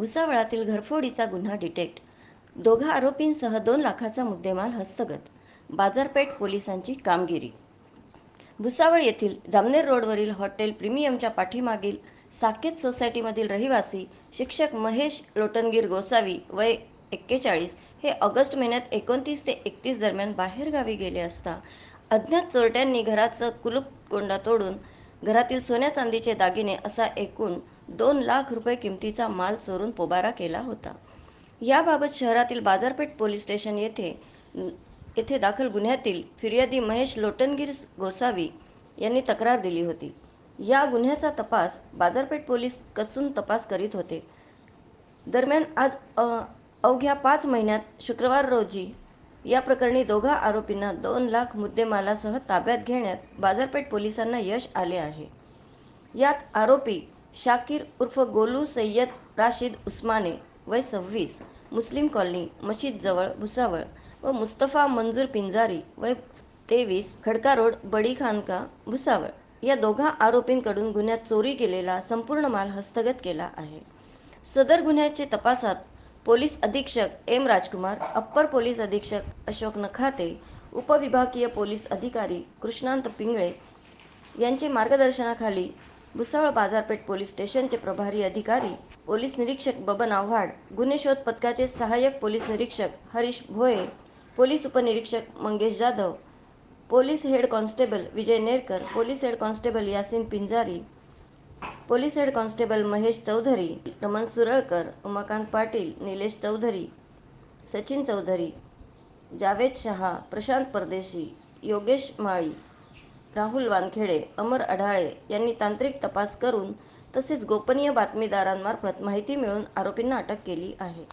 भुसावळातील घरफोडीचा गुन्हा डिटेक्ट. दोघा आरोपींसह दोन लाखाचा मुद्देमाल हस्तगत. बाजारपेठ पोलिसांची कामगिरी. भुसावळ येथील जामनेर रोडवरील हॉटेल प्रीमियमच्या पाठीमागील साकेत सोसायटीमधील रहिवासी शिक्षक महेश लोटनगीर गोसावी वय एक्केचाळीस हे ऑगस्ट महिन्यात एकोणतीस ते एकतीस दरम्यान बाहेरगावी गेले असता अज्ञात चोरट्यांनी घराचं कुलूपकोंडा तोडून घरातील सोन्या चांदीचे दागिने असा एकूण दोन लाख रुपये किमतीचा माल चोरून पोबारा केला होता. याबाबत शहरातील बाजारपेठ पोलीस स्टेशन येथे येथे दाखल गुन्ह्यातील फिर्यादी महेश लोटनगीर गोसावी यांनी तक्रार दिली होती. या गुन्ह्याचा तपास बाजारपेठ पोलीस कसून तपास करीत होते. दरम्यान आज अवघ्या पाच महिन्यात शुक्रवार रोजी या प्रकरणी दोघा आरोपींना दोन लाख मुद्देमालासह ताब्यात घेण्यात बाजारपेठ पोलिसांना यश आले आहे. यात आरोपी शाकिर उर्फ गोलू सय्यद राशीद उस्माने वय सव्वीस मुस्लिम कॉलनी मशीदजवळ भुसावळ व मुस्तफा मंजूर पिंजारी वय तेवीस खडका रोड बडी खानका भुसावळ. या दोघा आरोपींकडून गुन्ह्यात चोरी केलेला संपूर्ण माल हस्तगत केला आहे. सदर गुन्ह्याचे तपासात पोलीस अधीक्षक एम राजकुमार अप्पर पोलीस अधीक्षक अशोक नखाते उपविभागीय पोलीस अधिकारी कृष्णांत पिंगळे यांचे मार्गदर्शनाखाली भुसावळ बाजारपेठ पोलीस स्टेशनचे प्रभारी अधिकारी पोलीस निरीक्षक बबन आव्हाड गुन्हे शोध पथकाचे सहाय्यक पोलीस निरीक्षक हरीश भोये पोलीस उपनिरीक्षक Mangesh Jadhav police head constable Vijay Nerkar police head constable Yasin Pinjari police head constable Mahesh Chaudhari Raman Suralkar Umakant Patil Nilesh Chaudhari Sachin Chaudhari Javed Shah Prashant Pardeshi Yogesh Mali Rahul Wankhede अमर अढाळे यांनी तांत्रिक तपास करून तसेच गोपनीय बातमीदारांमार्फत माहिती मिळवून आरोपींना अटक केली आहे.